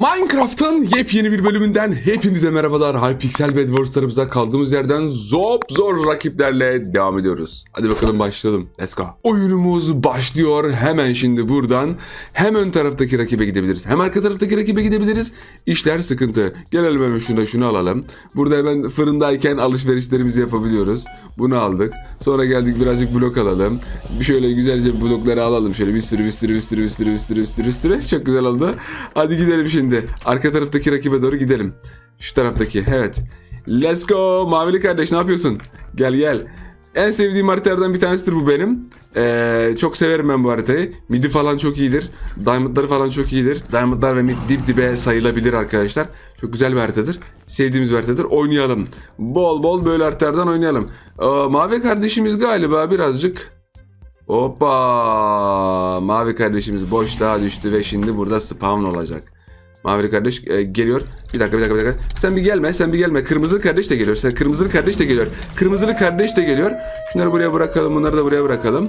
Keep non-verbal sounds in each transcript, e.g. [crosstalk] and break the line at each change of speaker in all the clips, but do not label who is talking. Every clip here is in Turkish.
Minecraft'ın yepyeni bir bölümünden hepinize merhabalar. Hypixel Bed Wars'larımıza kaldığımız yerden zop zor rakiplerle devam ediyoruz. Hadi bakalım başlayalım. Let's go. Oyunumuz başlıyor. Hemen şimdi buradan hem ön taraftaki rakibe gidebiliriz. Hem arka taraftaki rakibe gidebiliriz. İşler sıkıntı. Gelelim hemen şuna şunu alalım. Burada hemen fırındayken alışverişlerimizi yapabiliyoruz. Bunu aldık. Sonra geldik birazcık blok alalım. Şöyle güzelce blokları alalım. Şöyle bir sürü bir sürü bir sürü bir sürü bir sürü bir sürü bir sürü. Çok güzel oldu. Hadi gidelim şimdi. Arka taraftaki rakibe doğru gidelim. Şu taraftaki. Evet. Let's go. Mavili kardeş ne yapıyorsun? Gel gel. En sevdiğim haritalardan bir tanesidir bu benim. Ee, çok severim ben bu haritayı. Midi falan çok iyidir. Diamondları falan çok iyidir. Diamondlar ve mid dip dibe sayılabilir arkadaşlar. Çok güzel bir haritadır. Sevdiğimiz bir haritadır. Oynayalım. Bol bol böyle haritalardan oynayalım. Ee, Mavi kardeşimiz galiba birazcık Hoppa! Mavi kardeşimiz boşluğa düştü ve şimdi burada spawn olacak. Mavi kardeş e, geliyor. Bir dakika bir dakika bir dakika. Sen bir gelme sen bir gelme. Kırmızılı kardeş de geliyor. Sen kırmızılı kardeş de geliyor. Kırmızılı kardeş de geliyor. Şunları buraya bırakalım. Bunları da buraya bırakalım.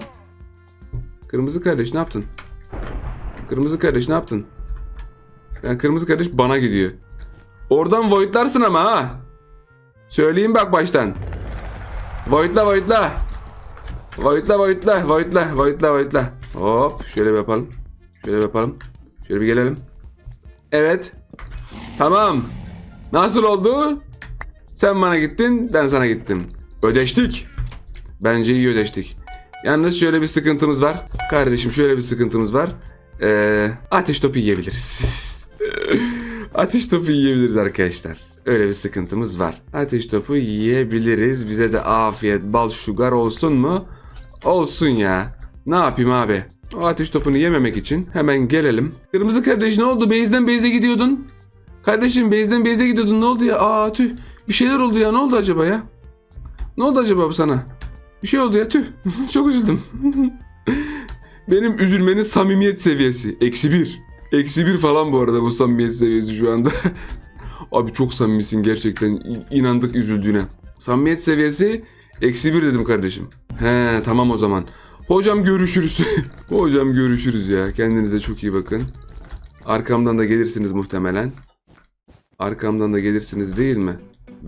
Kırmızı kardeş ne yaptın? Kırmızı kardeş ne yaptın? Yani kırmızı kardeş bana gidiyor. Oradan voidlarsın ama ha. Söyleyeyim bak baştan. Voidla voidla. Voidla voidla voidla voidla voidla. Hop şöyle bir yapalım. Şöyle bir yapalım. Şöyle bir gelelim. Evet. Tamam. Nasıl oldu? Sen bana gittin, ben sana gittim. Ödeştik. Bence iyi ödeştik. Yalnız şöyle bir sıkıntımız var. Kardeşim şöyle bir sıkıntımız var. Ee, ateş topu yiyebiliriz. [laughs] ateş topu yiyebiliriz arkadaşlar. Öyle bir sıkıntımız var. Ateş topu yiyebiliriz. Bize de afiyet, bal, şugar olsun mu? Olsun ya. Ne yapayım abi? O ateş topunu yememek için hemen gelelim. Kırmızı kardeş ne oldu? Beyzden beyze gidiyordun. Kardeşim beyzden beyze gidiyordun. Ne oldu ya? Aa tüh. Bir şeyler oldu ya. Ne oldu acaba ya? Ne oldu acaba bu sana? Bir şey oldu ya. Tüh. [laughs] Çok üzüldüm. [laughs] Benim üzülmenin samimiyet seviyesi. Eksi bir. Eksi bir falan bu arada bu samimiyet seviyesi şu anda. [laughs] Abi çok samimisin gerçekten. İnandık üzüldüğüne. Samimiyet seviyesi eksi bir dedim kardeşim. He tamam o zaman. Hocam görüşürüz. [laughs] Hocam görüşürüz ya. Kendinize çok iyi bakın. Arkamdan da gelirsiniz muhtemelen. Arkamdan da gelirsiniz değil mi?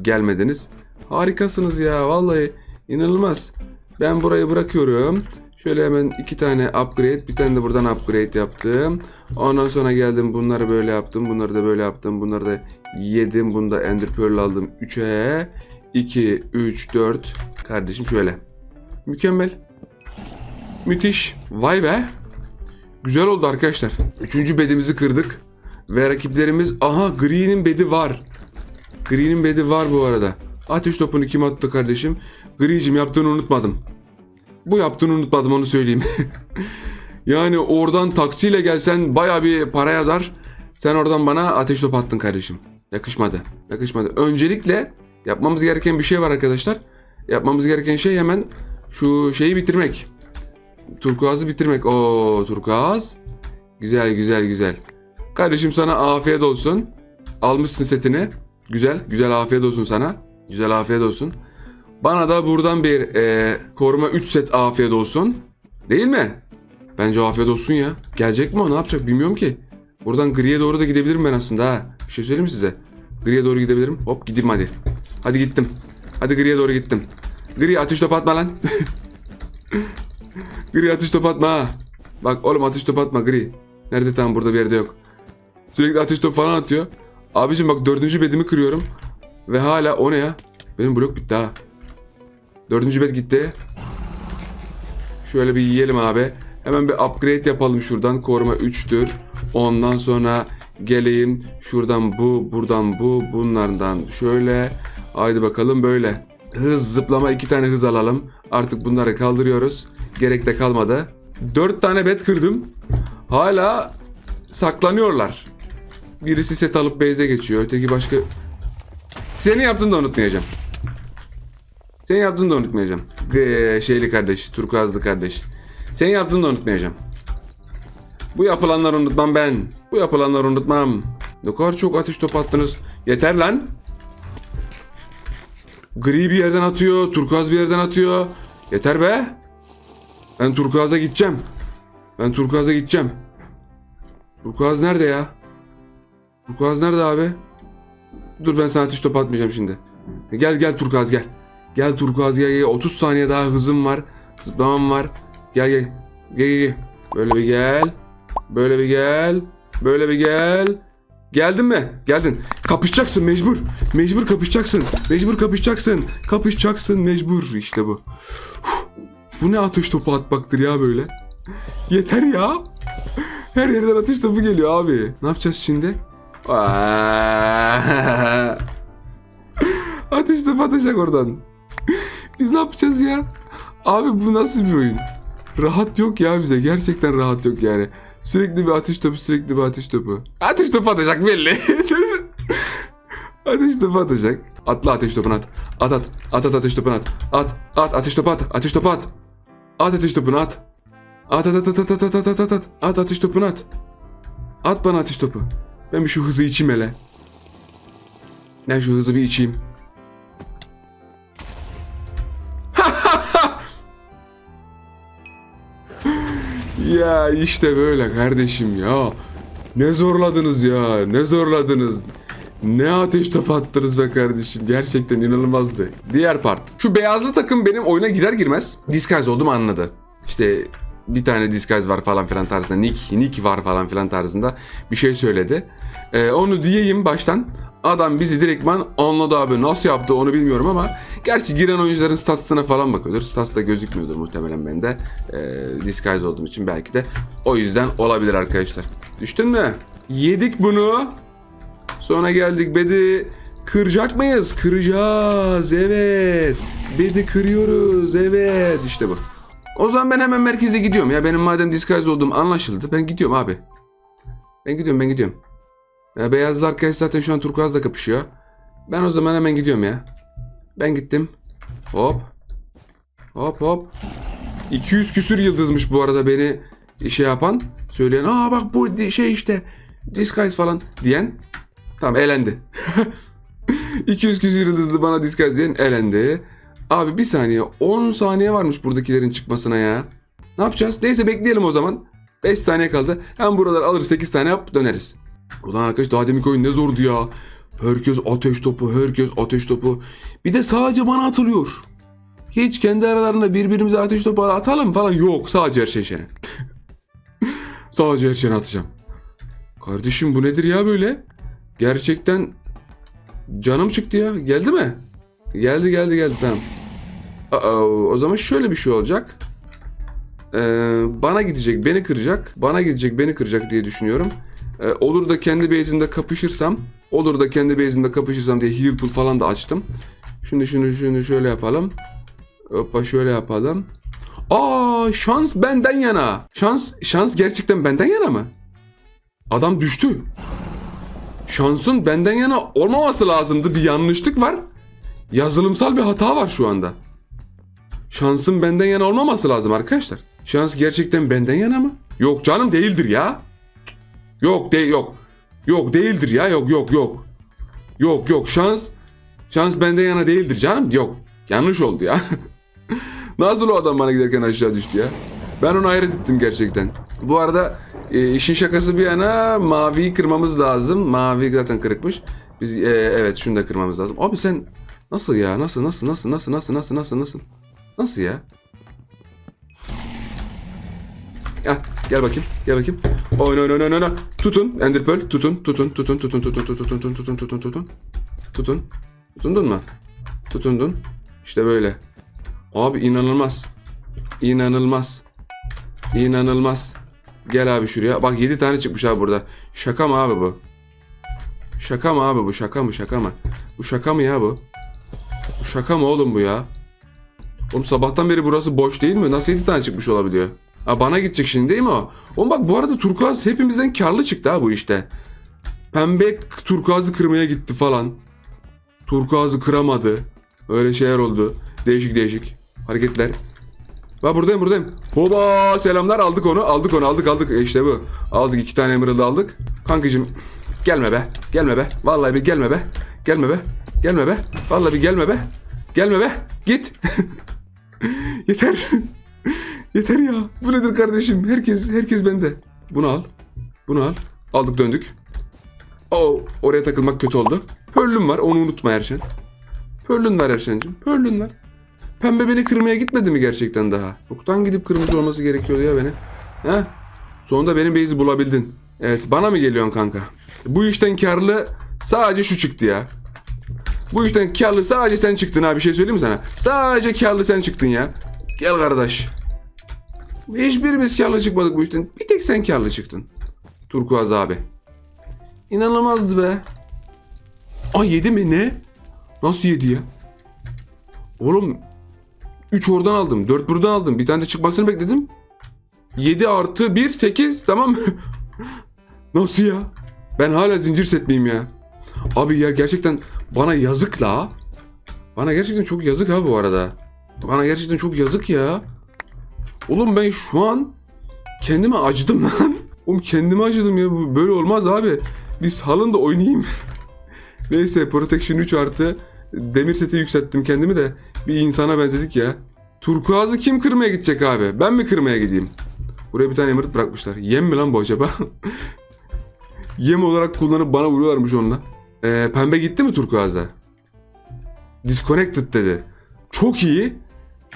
Gelmediniz. Harikasınız ya vallahi inanılmaz. Ben burayı bırakıyorum. Şöyle hemen iki tane upgrade, bir tane de buradan upgrade yaptım. Ondan sonra geldim bunları böyle yaptım, bunları da böyle yaptım, bunları da yedim. Bunu da Ender Pearl aldım 3'e. 2, 3, 4. Kardeşim şöyle. Mükemmel. Müthiş. Vay be. Güzel oldu arkadaşlar. Üçüncü bedimizi kırdık. Ve rakiplerimiz... Aha Green'in bedi var. Green'in bedi var bu arada. Ateş topunu kim attı kardeşim? Gri'cim yaptığını unutmadım. Bu yaptığını unutmadım onu söyleyeyim. [laughs] yani oradan taksiyle gelsen baya bir para yazar. Sen oradan bana ateş topu attın kardeşim. Yakışmadı. Yakışmadı. Öncelikle yapmamız gereken bir şey var arkadaşlar. Yapmamız gereken şey hemen şu şeyi bitirmek. Turkuaz'ı bitirmek. O turkuaz. Güzel güzel güzel. Kardeşim sana afiyet olsun. Almışsın setini. Güzel güzel afiyet olsun sana. Güzel afiyet olsun. Bana da buradan bir e, koruma 3 set afiyet olsun. Değil mi? Bence afiyet olsun ya. Gelecek mi o ne yapacak bilmiyorum ki. Buradan griye doğru da gidebilirim ben aslında ha. Bir şey söyleyeyim size? Griye doğru gidebilirim. Hop gideyim hadi. Hadi gittim. Hadi griye doğru gittim. Gri ateş topu atma lan. [laughs] Gri ateş topu atma. Bak oğlum ateş topu atma Gri. Nerede tam burada bir yerde yok. Sürekli ateş topu falan atıyor. Abicim bak dördüncü bedimi kırıyorum. Ve hala o ne ya? Benim blok bitti ha. Dördüncü bed gitti. Şöyle bir yiyelim abi. Hemen bir upgrade yapalım şuradan. Koruma 3'tür. Ondan sonra geleyim. Şuradan bu, buradan bu, bunlardan şöyle. Haydi bakalım böyle. Hız zıplama iki tane hız alalım. Artık bunları kaldırıyoruz. Gerek de kalmadı. Dört tane bed kırdım. Hala saklanıyorlar. Birisi set alıp base'e geçiyor. Öteki başka... Seni yaptığını da unutmayacağım. Sen yaptığını da unutmayacağım. Şeyli kardeş, turkuazlı kardeş. Sen yaptığını da unutmayacağım. Bu yapılanları unutmam ben. Bu yapılanları unutmam. Ne kadar çok ateş topu attınız. Yeter lan. Gri bir yerden atıyor, turkuaz bir yerden atıyor. Yeter be. Ben turkuaza gideceğim. Ben turkuaza gideceğim. Turkuaz nerede ya? Turkuaz nerede abi? Dur ben sana ateş topu atmayacağım şimdi. Gel gel Turkuaz gel. Gel Turkuaz gel gel. 30 saniye daha hızım var. Zıplamam var. Gel gel. Gel gel gel. Böyle bir gel. Böyle bir gel. Böyle bir gel. Geldin mi? Geldin. Kapışacaksın mecbur. Mecbur kapışacaksın. Mecbur kapışacaksın. Kapışacaksın mecbur. İşte bu. Uf. Bu ne atış topu atmaktır ya böyle. Yeter ya. Her yerden atış topu geliyor abi. Ne yapacağız şimdi? [laughs] Atış topu atacak oradan. Biz ne yapacağız ya? Abi bu nasıl bir oyun? Rahat yok ya bize. Gerçekten rahat yok yani. Sürekli bir atış topu, sürekli bir atış topu. Atış topu atacak belli. [laughs] ateş topu atacak. Atla ateş topunu at. At at. At at ateş topunu at. At. At ateş topu at. Ateş topu at. At ateş topunu at. At at at at at at at at at at. At ateş topunu at. At bana ateş topu. Ben bir şu hızı içeyim hele. Ben şu hızı bir içeyim. [laughs] Ya işte böyle kardeşim ya. Ne zorladınız ya. Ne zorladınız. Ne ateş topu attınız be kardeşim. Gerçekten inanılmazdı. Diğer part. Şu beyazlı takım benim oyuna girer girmez disguise olduğumu anladı. İşte bir tane disguise var falan filan tarzında. Nick, Nick var falan filan tarzında bir şey söyledi. Ee, onu diyeyim baştan. Adam bizi direktman anladı abi. Nasıl yaptı onu bilmiyorum ama gerçi giren oyuncuların statsına falan bakıyordur. Stats da gözükmüyordur muhtemelen bende. Ee, disguise olduğum için belki de o yüzden olabilir arkadaşlar. Düştün mü? Yedik bunu. Sonra geldik bedi kıracak mıyız? Kıracağız evet. Bedi kırıyoruz evet işte bu. O zaman ben hemen merkeze gidiyorum ya. Benim madem disguise olduğum anlaşıldı. Ben gidiyorum abi. Ben gidiyorum ben gidiyorum. Ya beyazlı arkadaş zaten şu an turkuazla kapışıyor. Ben o zaman hemen gidiyorum ya. Ben gittim. Hop. Hop hop. 200 küsür yıldızmış bu arada beni şey yapan. Söyleyen aa bak bu şey işte disguise falan diyen. Tamam elendi. [laughs] 200 küsür yıldızlı bana disguise diyen elendi. Abi bir saniye 10 saniye varmış buradakilerin çıkmasına ya. Ne yapacağız? Neyse bekleyelim o zaman. 5 saniye kaldı. Hem buraları alır 8 tane yap döneriz. Ulan arkadaş daha deminki oyun ne zordu ya. Herkes ateş topu, herkes ateş topu. Bir de sadece bana atılıyor. Hiç kendi aralarında birbirimize ateş topu atalım falan yok. Sadece her şey şene. [laughs] sadece her şeyini atacağım. Kardeşim bu nedir ya böyle? Gerçekten canım çıktı ya. Geldi mi? Geldi geldi geldi tamam. Aa, o zaman şöyle bir şey olacak. Ee, bana gidecek beni kıracak. Bana gidecek beni kıracak diye düşünüyorum. Ee, olur da kendi base'imde kapışırsam. Olur da kendi base'imde kapışırsam diye heal pool falan da açtım. Şunu şunu şunu şöyle yapalım. Hoppa şöyle yapalım. Aa şans benden yana. Şans şans gerçekten benden yana mı? Adam düştü. Şansın benden yana olmaması lazımdı. Bir yanlışlık var. Yazılımsal bir hata var şu anda. Şansın benden yana olmaması lazım arkadaşlar. Şans gerçekten benden yana mı? Yok canım değildir ya. Yok değil yok. Yok değildir ya yok yok yok. Yok yok şans şans benden yana değildir canım. Yok yanlış oldu ya. [laughs] Nasıl o adam bana giderken aşağı düştü ya? Ben onu hayret ettim gerçekten. Bu arada e, işin şakası bir yana maviyi kırmamız lazım. Mavi zaten kırıkmış. Biz e, evet şunu da kırmamız lazım. Abi sen nasıl ya? Nasıl nasıl nasıl nasıl nasıl nasıl nasıl nasıl? Nasıl ya? Gel, gel bakayım. Gel bakayım. Oyna oyna oyna oyna, oyna. Tutun. Ender Pearl. Tutun. Tutun. Tutun. Tutun. Tutun. Tutun. Tutun. Tutun. Tutun. Tutun. Tutun. Tutundun mu? Tutundun. İşte böyle. Abi inanılmaz. İnanılmaz. İnanılmaz. Gel abi şuraya. Bak 7 tane çıkmış abi burada. Şaka mı abi bu? Şaka mı abi bu? Şaka mı? Şaka mı? Bu şaka mı ya bu? Bu şaka mı oğlum bu ya? Oğlum sabahtan beri burası boş değil mi? Nasıl 7 tane çıkmış olabiliyor? Ha bana gidecek şimdi değil mi o? Oğlum bak bu arada turkuaz hepimizden karlı çıktı ha bu işte. Pembe turkuazı kırmaya gitti falan. Turkuazı kıramadı. Öyle şeyler oldu. Değişik değişik hareketler. Ben buradayım buradayım. Hoba selamlar aldık onu aldık onu aldık aldık E işte bu. Aldık iki tane emerald aldık. Kankacım gelme be gelme be. Vallahi bir gelme be. Gelme be. Gelme be. Vallahi bir gelme be. Gelme be. Git. [laughs] Yeter. [laughs] Yeter ya. Bu nedir kardeşim? Herkes herkes bende. Bunu al. Bunu al. Aldık döndük. Oo, oraya takılmak kötü oldu. Pörlün var onu unutma Erşen. Pörlün var Erşen'cim. Pörlün var. Pembe beni kırmaya gitmedi mi gerçekten daha? Çoktan gidip kırmış olması gerekiyordu ya beni. He? Sonunda benim base'i bulabildin. Evet bana mı geliyorsun kanka? Bu işten karlı sadece şu çıktı ya. Bu işten karlı sadece sen çıktın ha bir şey söyleyeyim mi sana? Sadece karlı sen çıktın ya. Gel kardeş. Hiçbirimiz karlı çıkmadık bu işten. Bir tek sen karlı çıktın. Turkuaz abi. İnanılmazdı be. Ay yedi mi ne? Nasıl yedi ya? Oğlum 3 oradan aldım. 4 buradan aldım. Bir tane de çıkmasını bekledim. 7 artı 1 8 tamam mı? [laughs] Nasıl ya? Ben hala zincir set miyim ya? Abi ya gerçekten bana yazık la. Bana gerçekten çok yazık ha bu arada. Bana gerçekten çok yazık ya. Oğlum ben şu an kendime acıdım [laughs] lan. Oğlum kendime acıdım ya. Böyle olmaz abi. Bir salın da oynayayım. [laughs] Neyse Protection 3 artı demir seti yükselttim kendimi de bir insana benzedik ya. Turkuaz'ı kim kırmaya gidecek abi? Ben mi kırmaya gideyim? Buraya bir tane emerald bırakmışlar. Yem mi lan bu acaba? [laughs] Yem olarak kullanıp bana vuruyorlarmış onunla. Ee, pembe gitti mi Turkuaz'a? Disconnected dedi. Çok iyi.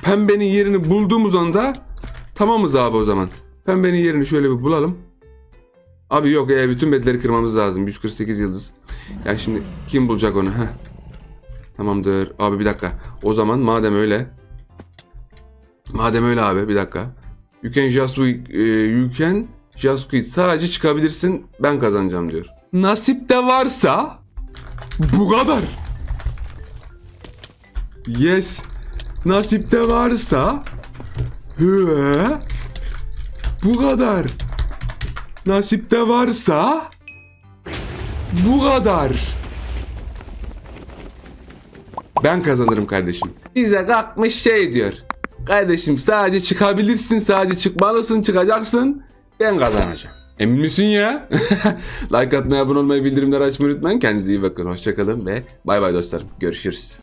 Pembenin yerini bulduğumuz anda tamamız abi o zaman. Pembenin yerini şöyle bir bulalım. Abi yok e, bütün bedleri kırmamız lazım. 148 yıldız. Ya şimdi kim bulacak onu? Heh. Tamamdır. Abi bir dakika. O zaman madem öyle. Madem öyle abi bir dakika. You can just e, you can just quit. Sadece çıkabilirsin ben kazanacağım diyor. Nasip de varsa bu kadar. Yes. Nasip de varsa bu kadar. Nasip de varsa bu kadar. Ben kazanırım kardeşim. Bize kalkmış şey diyor. Kardeşim sadece çıkabilirsin, sadece çıkmalısın, çıkacaksın. Ben kazanacağım. Emin misin ya? [laughs] like atmayı, abone olmayı, bildirimleri açmayı unutmayın. Kendinize iyi bakın. Hoşçakalın ve bay bay dostlarım. Görüşürüz.